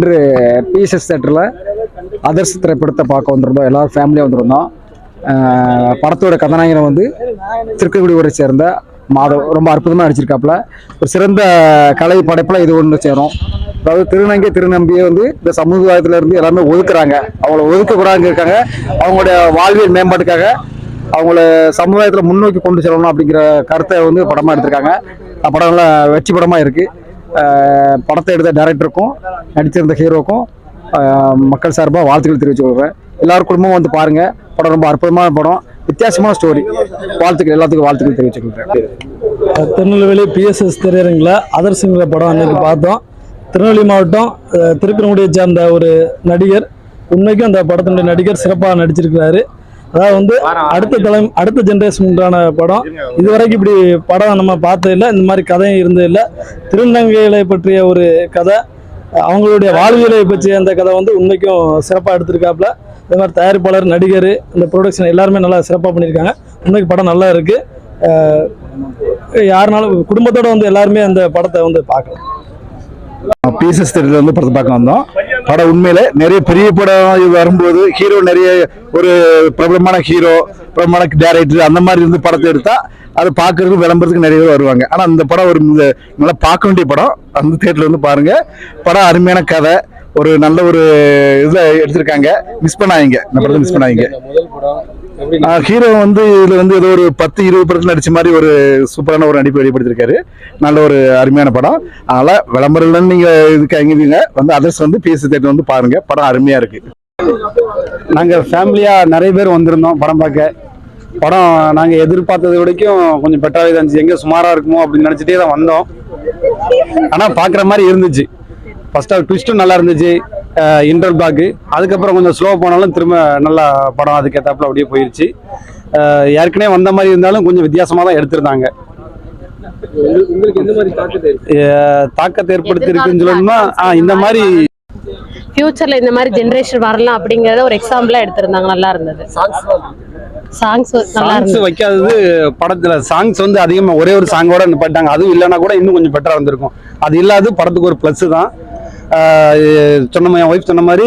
இன்று பிஎஸ்எஸ் தேட்டரில் அதர்ஸ் திரைப்படத்தை பார்க்க வந்திருந்தோம். எல்லாரும் ஃபேமிலியாக வந்திருந்தோம். படத்தோட கதாநாயகனை வந்து திருக்கங்குடி ஊரை சேர்ந்த மாதவ் ரொம்ப அற்புதமாக நடிச்சிருக்காப்புல. ஒரு சிறந்த கலை படைப்பில் இது ஒன்று சேரும். அதாவது திருநங்கை திருநம்பியை வந்து இந்த சமுதாயத்தில் இருந்து எல்லாமே ஒதுக்குறாங்க. அவங்கள ஒதுக்கக்கூடாதுங்க இருக்காங்க. அவங்களுடைய வாழ்வியல் மேம்பாட்டுக்காக அவங்கள சமுதாயத்தில் முன்னோக்கி கொண்டு செல்லணும் அப்படிங்கிற கருத்தை வந்து படமாக எடுத்திருக்காங்க. படம் நல்லா வெற்றி படமாக இருக்குது படத்தை எடுத்த டேரக்டருக்கும் நடிச்சிருந்த ஹீரோக்கும் மக்கள் சார்பாக வாழ்த்துக்கள் தெரிவித்து கொள்கிறேன். எல்லாரும் குடும்பமும் வந்து பாருங்கள் படம் ரொம்ப அற்புதமான படம் வித்தியாசமான ஸ்டோரி வாழ்த்துக்கள் எல்லாத்துக்கும் வாழ்த்துக்கள் தெரிவித்து கொள்கிறேன். திருநெல்வேலி பிஎஸ்எஸ் திரையரங்கில் அதர்சிங்கிற படம் அன்னைக்கு பார்த்தோம். திருநெல்வேலி மாவட்டம் அஹ், திருப்பரங்குடியை சேர்ந்த ஒரு நடிகர். உண்மைக்கும் அந்த படத்தினுடைய நடிகர் சிறப்பாக நடிச்சிருக்கிறாரு. அதாவது வந்து அடுத்த தலை அடுத்த ஜென்ரேஷனுக்கான படம். இதுவரைக்கும் இப்படி படம் நம்ம பார்த்தது இல்லை. இந்த மாதிரி கதையும் இருந்தது இல்லை. திருநங்கைகளை பற்றிய ஒரு கதை அவங்களுடைய வாழ்வியலை பற்றிய அந்த கதை வந்து உண்மைக்கும் சிறப்பாக எடுத்திருக்காப்புல. இந்த மாதிரி தயாரிப்பாளர் நடிகர் இந்த ப்ரொடக்ஷன் எல்லாருமே நல்லா சிறப்பாக பண்ணியிருக்காங்க. உண்மைக்கு படம் நல்லா இருக்குது யாருனாலும் குடும்பத்தோட வந்து எல்லாருமே அந்த படத்தை வந்து பார்க்கலாம். பிஎஸ்எஸ் தேட்டரில் வந்து படத்தை பார்க்க வந்தோம். படம் உண்மையில நிறைய பெரிய படம் இது வரும்போது ஹீரோ நிறைய ஒரு பிரபலமான ஹீரோ பிரபலமான டேரக்டர் அந்த மாதிரி இருந்து படத்தை எடுத்தா அது பார்க்கறதுக்கு விளம்பரத்துக்கு நிறைய பேர் வருவாங்க. ஆனால் அந்த படம் ஒரு இந்த- நல்லா பார்க்க வேண்டிய படம். அந்த தேட்டரில் வந்து பாருங்க. படம் அருமையான கதை. ஒரு நல்ல ஒரு இதில் எடுத்திருக்காங்க. மிஸ் பண்ணாதீங்க. இந்த படத்தை மிஸ் பண்ணாதீங்க. ஹீரோ வந்து இதுல வந்து ஏதோ ஒரு பத்து இருபது படத்துல நடிச்ச மாதிரி ஒரு சூப்பரான ஒரு நடிப்பு வெளிப்படுத்திருக்காரு. நல்ல ஒரு அருமையான படம். அதனால விளம்பரம் நீங்க இதுக்கு அங்கிங்க வந்து அதர்ஸ் வந்து பிஎஸ்சி தேட்டர் வந்து பாருங்க. படம் அருமையா இருக்கு. நாங்க ஃபேமிலியா நிறைய பேர் வந்திருந்தோம் படம் பார்க்க. படம் நாங்க எதிர்பார்த்ததை விடைக்கும் கொஞ்சம் பெட்டராகவே தான் இருந்துச்சு. எங்க சுமாரா இருக்குமோ அப்படின்னு நினைச்சிட்டே தான் வந்தோம். ஆனா பாக்குற மாதிரி இருந்துச்சு. ஃபர்ஸ்ட் ஆஃப் ட்விஸ்ட்டும் நல்லா இருந்துச்சு. இன்டர் பிளாக் அதுக்கப்புறம் கொஞ்சம் ஸ்லோ போனாலும் திரும்ப நல்லா படம் அதுக்கேத்தாப்புல அப்படியே போயிருச்சு. அஹ் ஏற்கனவே வந்த மாதிரி இருந்தாலும் கொஞ்சம் வித்தியாசமா தான் எடுத்திருந்தாங்க. தாக்கத்தை ஏற்படுத்தி இருக்குன்னு சொல்லணும்னா இந்த மாதிரி ஃபியூச்சர்ல இந்த மாதிரி ஜெனரேஷன் வரலாம் அப்படிங்கறத ஒரு எக்ஸாம்பிளா எடுத்திருந்தாங்க. நல்லா இருந்தது. சாங்ஸ் நல்லா சாங்ஸ் வைக்காதது படத்துல சாங்ஸ் வந்து அதிகமா ஒரே ஒரு சாங்கோட நிப்பாட்டாங்க அதுவும் இல்லைன்னா கூட இன்னும் கொஞ்சம் பெட்டரா இருந்திருக்கும். அது இல்லாத படத்துக்கு ஒரு ப்ளஸ் தான். சொன்ன என் ஒய்ஃப் சொன்ன மாதிரி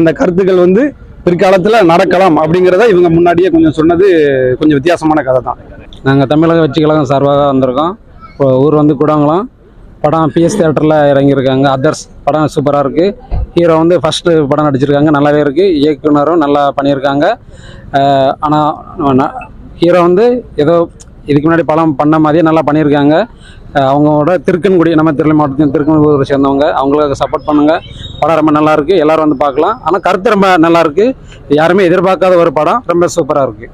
அந்த கருத்துக்கள் வந்து பிற்காலத்தில் நடக்கலாம் அப்படிங்கிறத இவங்க முன்னாடியே கொஞ்சம் சொன்னது கொஞ்சம் வித்தியாசமான கதை தான். நாங்கள் தமிழக வெற்றி கழகம் சார்பாக வந்திருக்கோம். இப்போ ஊர் வந்து கூடங்குளம். படம் பிஎஸ் தேட்டரில் இறங்கியிருக்காங்க. அதர்ஸ் படம் சூப்பராக இருக்குது ஹீரோ வந்து ஃபஸ்ட்டு படம் நடிச்சிருக்காங்க. நல்லாவே இருக்குது இயக்குனரும் நல்லா பண்ணியிருக்காங்க. ஆனால் ஹீரோ வந்து ஏதோ இதுக்கு முன்னாடி படம் பண்ண மாதிரியே நல்லா பண்ணியிருக்காங்க. அவங்களோட திருக்கன்குடி நம்ம திருநெல்வேலி மாவட்டத்தின் திருக்கன்குடி சேர்ந்தவங்க. அவங்களுக்கு சப்போர்ட் பண்ணுங்கள் படம் ரொம்ப நல்லாயிருக்கு எல்லோரும் வந்து பார்க்கலாம். ஆனால் கருத்து ரொம்ப நல்லாயிருக்கு யாருமே எதிர்பார்க்காத ஒரு படம். ரொம்ப சூப்பராக இருக்குது